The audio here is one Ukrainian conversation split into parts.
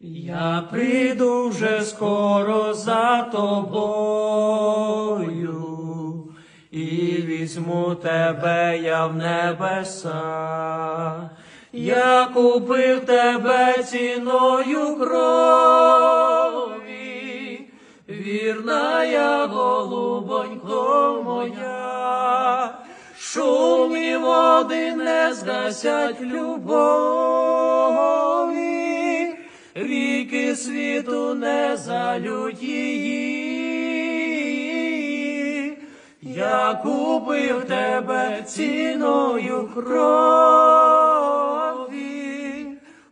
Я прийду вже скоро за тобою, і візьму тебе я в небеса. Я купив тебе ціною крові, вірна я, голубонько моя, шумні води не згасять любові, ріки світу не залють її. Я купив тебе ціною крові,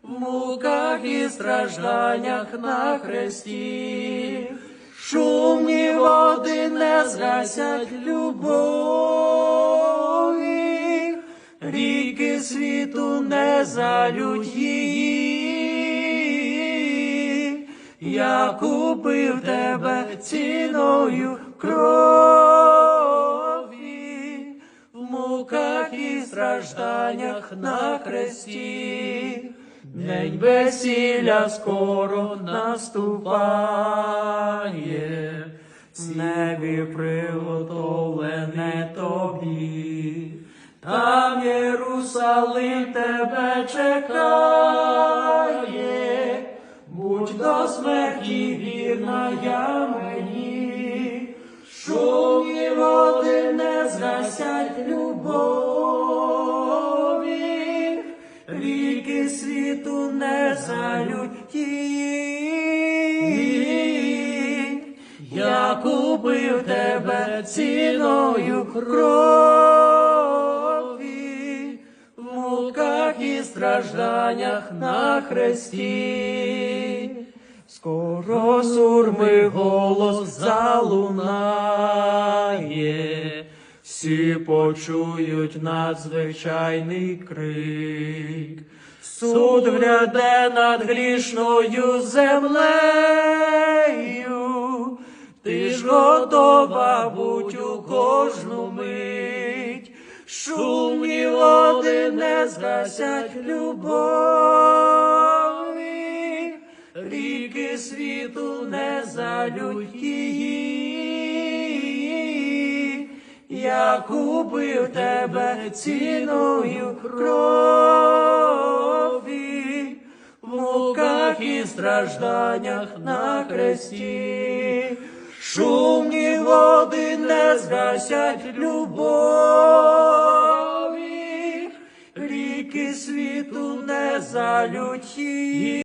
в муках і стражданнях на хресті. Шумні води не згасять любові, ріки світу не залють її. Я купив тебе ціною крові, в муках і стражданнях на хресті. День весілля скоро наступає, в небі приготовлене тобі, там Єрусалим тебе чекає, будь до смерті вірна я мені, шумні води не згасять любові, ріки світу не залють. Я купив тебе ціною крові, стражданнях на хресті. Скоро сурми голос залунає, всі почують надзвичайний крик. Суд гряде над грішною землею, ти ж готова будь у кожну мить, шумні води не згасять любові, ріки світу не залють її. Я купив тебе ціною крові, в муках і стражданнях на хресті. Шумні води не згасять любові, залють її.